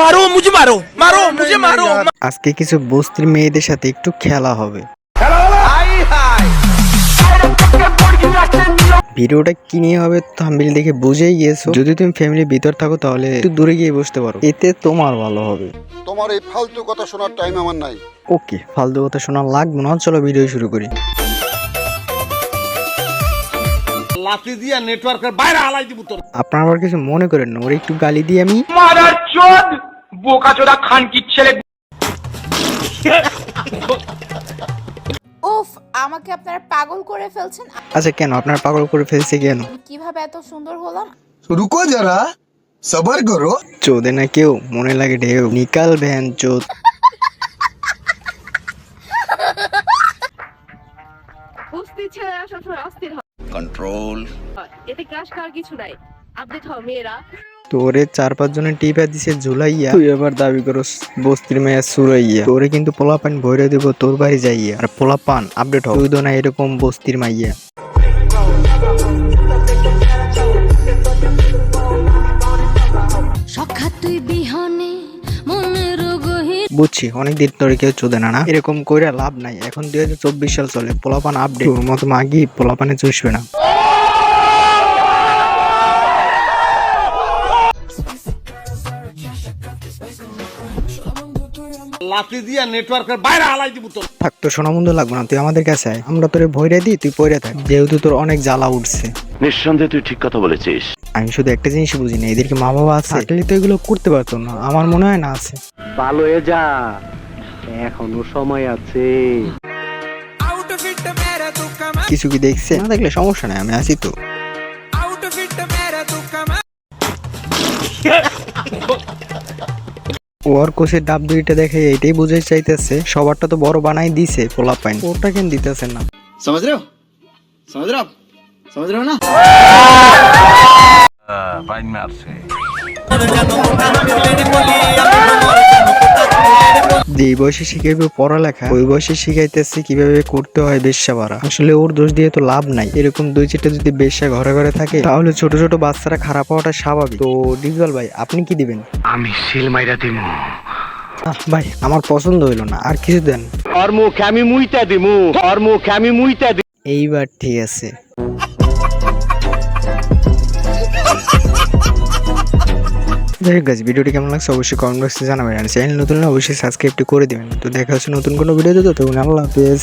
মারো মুঝে মারো মারো মুঝে মারো। আজকে কিছু বস্তির মেয়েদের সাথে একটু খেলা হবে। ভিডিওটা কি নিয়ে হবে থাম্বিল দেখে বুঝেই গিয়েছো। যদি তুমি ফ্যামিলির ভিতর থাকো তাহলে একটু দূরে গিয়ে বসতে পারো। এতে তোমার ভালো হবে। তোমার এই ফালতু কথা শোনার টাইম আমার নাই। ওকে ফালতু কথা শোনা লাগবে না। চলো ভিডিও শুরু করি। লাথি দিয়া নেটওয়ার্কের বাইরে হালাই দিব তোর। আপনারা আবার কিছু মনে করেন না ওর একটু গালি দিয়ে আমি মারার চোদ বোকাচোদা খান কি ছেলে। উফ আমাকে আপনারা পাগল করে ফেলছেন। আচ্ছা কেন? আপনারা পাগল করে ফেলছে কেন? কীভাবে এত সুন্দর হলাম? রুকো যারা সবার করো। চোদে না কেউ মনে লাগে ঢেউ। নিকাল ভ্যান চোদ। অস্থির ছেলে আসলে অস্থির কন্ট্রোল এতে ক্রাশ খাওয়ার কিছু নাই। আপডেট হও মেয়েরা। তোরে চার পাঁচ জনের টিপা দিছে ঝুলাইয়া। তুই এবার দাবি করস বস্তির মেয়া সুরাইয়া। তোরে কিন্তু পোলা পান ভরে দেব তোর বাড়ি যাইয়া। আর পোলা পান আপডেট হবে তুই তো না এরকম বস্তির মাইয়া। বুঝছি অনেকদিন ধরে কেউ চোদে না না? এরকম কইরা লাভ নাই। এখন দুই হাজার চব্বিশ সাল চলে পোলাপান আপডেট মতো মাগি পোলাপানে চুষবে না। লাথি দিয়া নেটওয়ার্কের বাইরে হালাই দিব তোর। থাক তো শোনা মন্দ লাগবে না তুই আমাদের কাছে আয়। আমরা তোরে ভইরা দিই তুই পড়ে থাক। যেহেতু তোর অনেক জ্বালা উঠছে। নিঃসন্দেহে তুই ঠিক কথা বলেছিস। আমি শুধু একটা জিনিস বুঝি না এদেরকে মা বাবা আছে। থাকলে তো এগুলো করতে পারতো না আমার মনে হয় না আছে। ভালো হয়ে যা এখনও সময় আছে। কিছু কি দেখছে? না দেখলে সমস্যা নাই আমি আছি তো। ওর কোষের ডাব দুইটা দেখে এইটাই বুঝে চাইতেছে সবারটা তো বড় বানাই দিছে পোলাপ পাইন ওটা কেন দিতেছে না? সমাজ রে সমাজ রে। समझ रहे हो आप समझ रहे हो ना যে এই বয়সে শিখাইবে পড়ালেখা ওই বয়সে শিখাইতেছে কিভাবে করতে হয় বেশ্যা বাড়া আসলে ওর দোষ দিয়ে তো লাভ নাই এরকম দুই চারটা যদি বেশ্যা ঘরে ঘরে থাকে তাহলে ছোট ছোট বাচ্চারা খারাপ হওয়াটা স্বাভাবিক তো ডিজল ভাই আপনি কি দিবেন আমি শিল মাইরা দিমু আহ, ভাই আমার পছন্দ হইলো না আর কিছু দেন ওর মুখে আমি মুইতা দিমু ওর মুখে আমি মুইতা দিমু এইবার ঠিক আছে যাই হোক ভিডিওটি কেমন লাগছে অবশ্যই কমেন্ট বক্সে জানাবেন। আর চ্যানেল নতুন অবশ্যই সাবস্ক্রাইবটি করে দেবেন। তো দেখা হচ্ছে নতুন কোনো ভিডিওতে তো তখন আল্লাহ হাফেজ।